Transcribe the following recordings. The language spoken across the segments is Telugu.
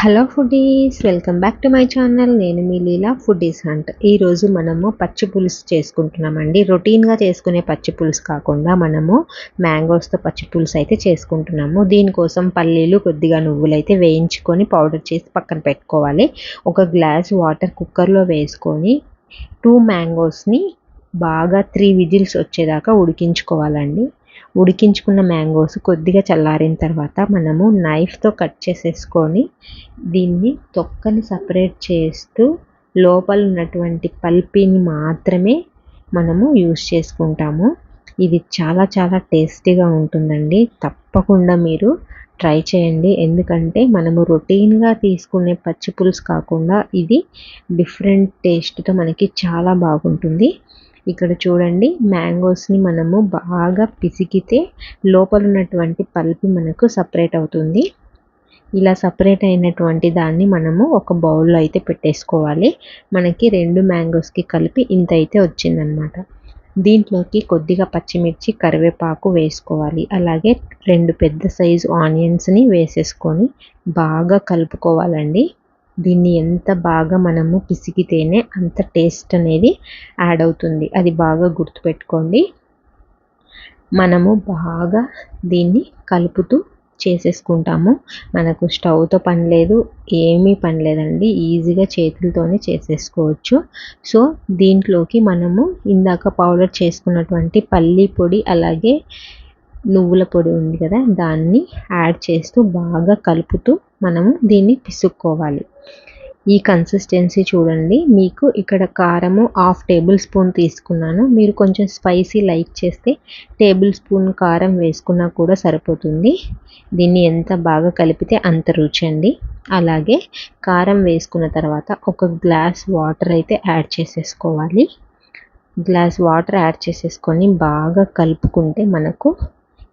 Hello foodies welcome back to my channel. నేను మీ లీలా ఫుడీస్ హంట్ ఈరోజు మనము పచ్చి పులుసు చేసుకుంటున్నామండి. రొటీన్గా చేసుకునే పచ్చి పులుసు కాకుండా మనము మ్యాంగోస్తో పచ్చి పులుసు అయితే చేసుకుంటున్నాము. దీనికోసం పల్లీలు కొద్దిగా నువ్వులు అయితే వేయించుకొని పౌడర్ చేసి పక్కన పెట్టుకోవాలి. ఒక గ్లాస్ వాటర్ కుక్కర్లో వేసుకొని టూ మ్యాంగోస్ని బాగా త్రీ విజిల్స్ వచ్చేదాకా ఉడికించుకోవాలండి. ఉడికించుకున్న మ్యాంగోస్ కొద్దిగా చల్లారిన తర్వాత మనము నైఫ్తో కట్ చేసేసుకొని దీన్ని తొక్కని సపరేట్ చేస్తూ లోపల ఉన్నటువంటి పల్పీని మాత్రమే మనము యూస్ చేసుకుంటాము. ఇది చాలా చాలా టేస్టీగా ఉంటుందండి. తప్పకుండా మీరు ట్రై చేయండి. ఎందుకంటే మనము రొటీన్గా తీసుకునే పచ్చి పులుసు కాకుండా ఇది డిఫరెంట్ టేస్ట్తో మనకి చాలా బాగుంటుంది. ఇక్కడ చూడండి మ్యాంగోస్ని మనము బాగా పిసికితే లోపల ఉన్నటువంటి పల్పు మనకు సపరేట్ అవుతుంది. ఇలా సపరేట్ అయినటువంటి దాన్ని మనము ఒక బౌల్లో అయితే పెట్టేసుకోవాలి. మనకి రెండు మ్యాంగోస్కి కలిపి ఇంత అయితే వచ్చిందనమాట దీంట్లోకి కొద్దిగా పచ్చిమిర్చి కరివేపాకు వేసుకోవాలి. అలాగే రెండు పెద్ద సైజు ఆనియన్స్ని వేసేసుకొని బాగా కలుపుకోవాలండి. దీన్ని ఎంత బాగా మనము పిసికితేనే అంత టేస్ట్ అనేది యాడ్ అవుతుంది. అది బాగా గుర్తుపెట్టుకోండి. మనము బాగా దీన్ని కలుపుతూ చేసేసుకుంటాము. మనకు స్టవ్తో పని లేదు ఏమీ పని లేదండి. ఈజీగా చేతులతోనే చేసేసుకోవచ్చు. సో దీంట్లోకి మనము ఇందాక పౌడర్ చేసుకున్నటువంటి పల్లీ పొడి అలాగే నువ్వుల పొడి ఉంది కదా దాన్ని యాడ్ చేస్తూ బాగా కలుపుతూ మనము దీన్ని పిసుక్కోవాలి. ఈ కన్సిస్టెన్సీ చూడండి. మీకు ఇక్కడ కారము హాఫ్ టేబుల్ స్పూన్ తీసుకున్నాను. మీరు కొంచెం స్పైసీ లైక్ చేస్తే టేబుల్ స్పూన్ కారం వేసుకున్నా కూడా సరిపోతుంది. దీన్ని ఎంత బాగా కలిపితే అంత రుచి అండి. అలాగే కారం వేసుకున్న తర్వాత ఒక గ్లాస్ వాటర్ అయితే యాడ్ చేసేసుకోవాలి. గ్లాస్ వాటర్ యాడ్ చేసేసుకొని బాగా కలుపుకుంటే మనకు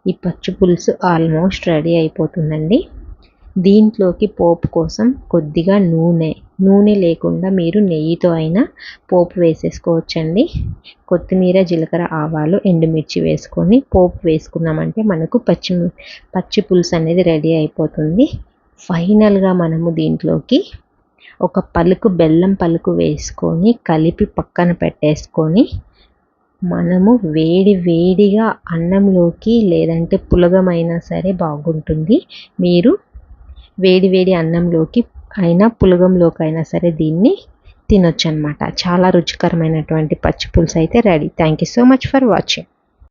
ఈ పచ్చి పులుసు ఆల్మోస్ట్ రెడీ అయిపోతుందండి. దీంట్లోకి పోపు కోసం కొద్దిగా నూనె. నూనె లేకుండా మీరు నెయ్యితో అయినా పోపు వేసేసుకోవచ్చండి. కొత్తిమీర జీలకర్ర ఆవాలు ఎండుమిర్చి వేసుకొని పోపు వేసుకున్నామంటే మనకు పచ్చి పచ్చి పులుసు అనేది రెడీ అయిపోతుంది. ఫైనల్గా మనము దీంట్లోకి ఒక పలుకు బెల్లం పలుకు వేసుకొని కలిపి పక్కన పెట్టేసుకొని మనము వేడి వేడిగా అన్నంలోకి లేదంటే పులగమైనా సరే బాగుంటుంది. మీరు వేడి వేడి అన్నంలోకి అయినా పులగంలోకి అయినా సరే దీన్ని తినొచ్చు అనమాట చాలా రుచికరమైనటువంటి పచ్చి పులుసు అయితే ready. Thank you so much for watching